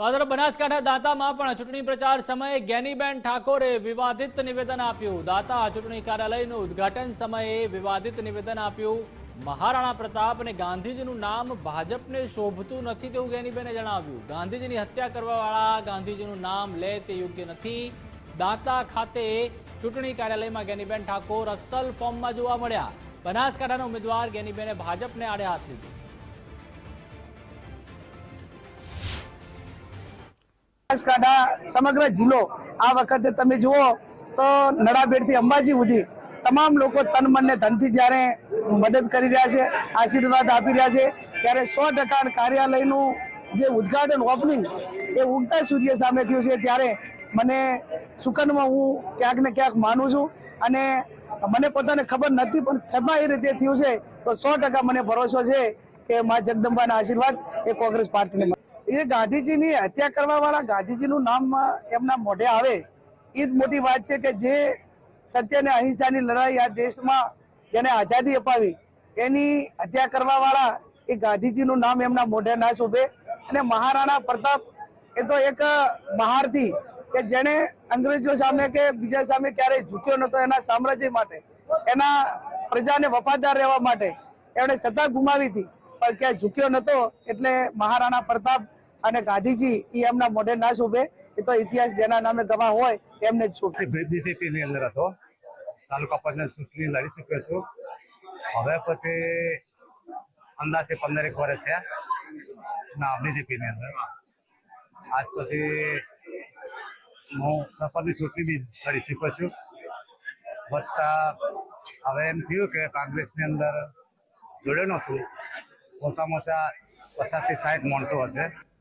તો બનાસકાંઠા દાંતામાં પણ ચૂંટણી પ્રચાર સમયે જ્ઞાનીબેન ઠાકોરે વિવાદિત નિવેદન આપ્યું. દાંતા ચૂંટણી કાર્યાલયનું ઉદ્ઘાટન સમયે વિવાદિત નિવેદન આપ્યું. મહારાણા પ્રતાપ અને ગાંધીજીનું નામ ભાજપને શોભતું નથી તેવું જ્ઞાનીબેને જણાવ્યું. ગાંધીજીની હત્યા કરવાવાળા ગાંધીજીનું નામ લે તે યોગ્ય નથી. દાંતા ખાતે ચૂંટણી કાર્યાલયમાં જ્ઞાનીબેન ઠાકોર અસલ ફોર્મમાં જોવા મળ્યા. બનાસકાંઠાના ઉમેદવાર જ્ઞાનીબેને ભાજપને આડે હાથ લીધું. બનાસકાંઠા, સમગ્ર જિલ્લો આ વખતે તમે જુઓ તો નડાબેડથી અંબાજી સુધી તમામ લોકો તન મન ને ધનથી જ્યારે મદદ કરી રહ્યા છે, આશીર્વાદ આપી રહ્યા છે, ત્યારે સો ટકા કાર્યાલયનું જે ઉદ્ઘાટન ઓપનિંગ એ ઉગતા સૂર્ય સામે થયું છે, ત્યારે મને સુકનમાં હું ક્યાંક ને ક્યાંક માનું છું અને મને પોતાને ખબર નથી, પણ છતાં એ રીતે થયું છે, તો સો ટકા મને ભરોસો છે કે મા જગદંબાના આશીર્વાદ એ કોંગ્રેસ પાર્ટીને. એ ગાંધીજીની હત્યા કરવા ગાંધીજીનું નામ એમના મોઢે આવે, એ જ મોટી વાત છે કે જે સત્ય અને અહિંસાની લડાઈ આ દેશમાં જેને આઝાદી અપાવી, એની હત્યા કરવા એ ગાંધીજીનું નામ એમના મોઢે ના શોભે. અને મહારાણા પ્રતાપ એ તો એક મહારથી કે જેણે અંગ્રેજો સામે કે બીજા સામે ક્યારેય ઝૂક્યો નતો એના સામ્રાજ્ય માટે, એના પ્રજાને વફાદાર રહેવા માટે એમણે સત્તા ગુમાવી હતી. પણ ક્યાંય ઝૂક્યો નતો એટલે મહારાણા પ્રતાપ અને ગાંધીજી એ એમના મોઢે ના શોભે. એ તો ઇતિહાસ જેના નામે ગવા હોય, એમને જ શોભે. બીજેપી ની અંદર હતો. તાલુકા પંચાયત ચૂંટણી લડી ચૂક્યો છું. હવે પછી અંદાજે પંદરેક વર્ષ થયા. ના બીજેપી ની અંદર આજ પછી હું સરપંચની ચૂંટણી બી લડી ચૂક્યો છું. વત્તા હવે એમ થયું કે કોંગ્રેસની અંદર જોડેલો છું. ઓછામાં ઓછા પચાસથી સાઠ માણસો હશે.